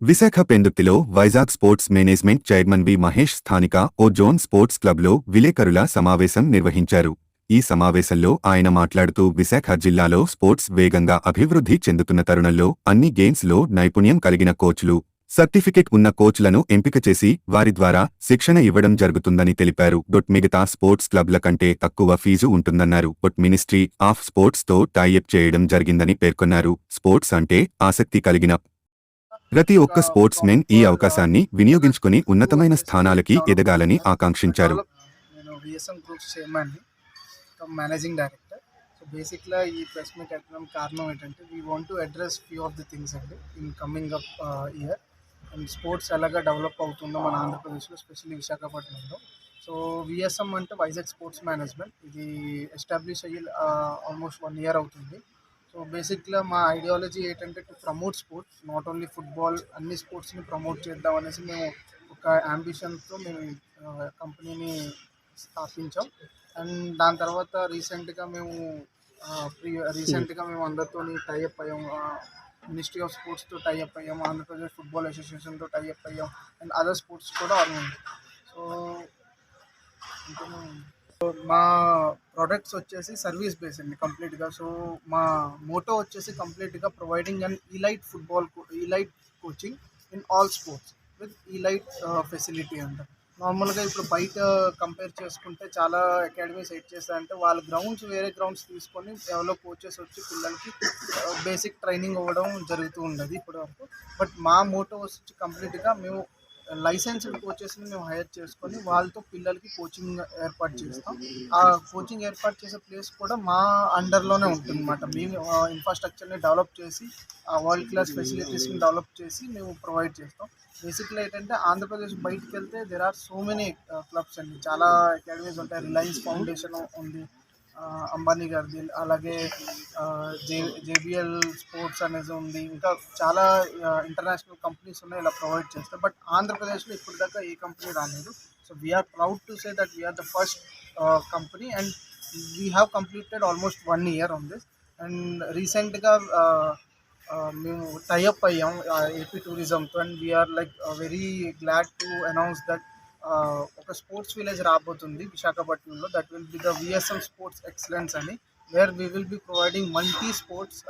Visakha పెందుర్తిలో Vizag sports management chairman V Mahesh స్థానిక ఓ zone sports క్లబ్లో విలేకరుల సమావేశం నిర్వహించారు. ఈ సమావేశంలో ఆయన మాట్లాడుతూ విశాఖ జిల్లాలో స్పోర్ట్స్ వేగంగా అభివృద్ధి చెందుతున్న తరుణంలో అన్ని గేమ్స్లో నైపుణ్యం కలిగిన కోచ్లు సర్టిఫికెట్ ఉన్న కోచ్లను ఎంపిక చేసి వారి ద్వారా శిక్షణ ఇవ్వడం జరుగుతుందని తెలిపారు. డొట్ మిగతా స్పోర్ట్స్ క్లబ్ల కంటే తక్కువ ఫీజు ఉంటుందన్నారు. డొట్ మినిస్ట్రీ ఆఫ్ స్పోర్ట్స్తో టైఅప్ చేయడం జరిగిందని పేర్కొన్నారు. స్పోర్ట్స్ అంటే ఆసక్తి కలిగిన ప్రతి ఒక్క స్పోర్ట్స్ మెన్ ఈ అవకాశాన్ని వినియోగించుకుని ఉన్నతమైన స్థానాలకి ఎదగాలని ఆకాంక్షించారు. నేను విఎస్ఎం గ్రూప్స్ చైర్మన్ని మేనేజింగ్ డైరెక్టర్ సో బేసిక్గా ఈ ప్రెస్ మీట్ ఎక్కడం కారణం ఏంటంటే we want to address few of the things అండి. In coming up year and sports ఎలాగా డెవలప్ అవుతుందో మన ఆంధ్రప్రదేశ్లో స్పెషల్లీ విశాఖపట్నంలో. సో విఎస్ఎం అంటే వైజాగ్ స్పోర్ట్స్ మేనేజ్మెంట్ ఇది ఎస్టాబ్లిష్ అయ్యి ఆల్మోస్ట్ వన్ ఇయర్ అవుతుంది. సో బేసిక్గా మా ఐడియాలజీ ఏంటంటే to promote sports not only football అన్ని స్పోర్ట్స్ని ప్రమోట్ చేద్దాం అనేసి మేము ఒక అంబిషన్తో మేము కంపెనీని స్థాపించాం. అండ్ దాని తర్వాత రీసెంట్గా మేము ప్రీ రీసెంట్గా మేము అందరితో టైఅప్ అయ్యాం. మినిస్ట్రీ ఆఫ్ స్పోర్ట్స్తో టైఅప్ అయ్యాం ఆంధ్రప్రదేశ్ ఫుట్బాల్ అసోసియేషన్తో టైఅప్ అయ్యాం అండ్ అదర్ స్పోర్ట్స్ కూడా ఉంది సో సో మా ప్రొడక్ట్స్ వచ్చేసి సర్వీస్ బేస్ అండి కంప్లీట్గా సో మా మోటో వచ్చేసి కంప్లీట్గా providing and elite football elite coaching in all sports with elite facility అంట. నార్మల్గా ఇప్పుడు బయట కంపేర్ చేసుకుంటే చాలా అకాడమీస్ ఎయిట్ చేస్తారంటే వాళ్ళ గ్రౌండ్స్ వేరే గ్రౌండ్స్ తీసుకొని ఎవరో కోచెస్ వచ్చి పిల్లలకి uh, బేసిక్ ట్రైనింగ్ ఇవ్వడం జరుగుతూ ఉండదు ఇప్పటి వరకు బట్ మా మోటో వచ్చి కంప్లీట్గా మేము లైసెన్స్డ్ కోచెస్ని మేము హైర్ చేసుకొని వాళ్ళతో పిల్లలకి కోచింగ్ ఏర్పాటు చేస్తాం. ఆ కోచింగ్ ఏర్పాటు చేసే ప్లేస్ కూడా మా అండర్లోనే ఉంటుంది అనమాట మేము ఇన్ఫ్రాస్ట్రక్చర్ని డెవలప్ చేసి ఆ వరల్డ్ క్లాస్ ఫెసిలిటీస్ని డెవలప్ చేసి మేము ప్రొవైడ్ చేస్తాం. బేసిక్లీ ఏంటంటే ఆంధ్రప్రదేశ్ బయటకు వెళ్తే there are so many clubs అండి. చాలా అకాడమీస్ ఉంటాయి. రిలయన్స్ ఫౌండేషన్ ఉంది. అంబానీ గారిది అలాగే జే జేబిఎల్ స్పోర్ట్స్ అనేది ఉంది. ఇంకా చాలా ఇంటర్నేషనల్ కంపెనీస్ ఉన్నాయి ఇలా ప్రొవైడ్ చేస్తారు బట్ ఆంధ్రప్రదేశ్లో ఇప్పటిదాకా ఏ కంపెనీ రాలేదు. So we are proud to say that we are the first company. And we have completed almost one year on this and రీసెంట్గా మేము టైఅప్ అయ్యాం AP టూరిజంతో and we are like very glad to announce that ఒక sports village రాబోతుంది విశాఖపట్నంలో. That will be the VSM sports excellence అని where we will be providing multi sports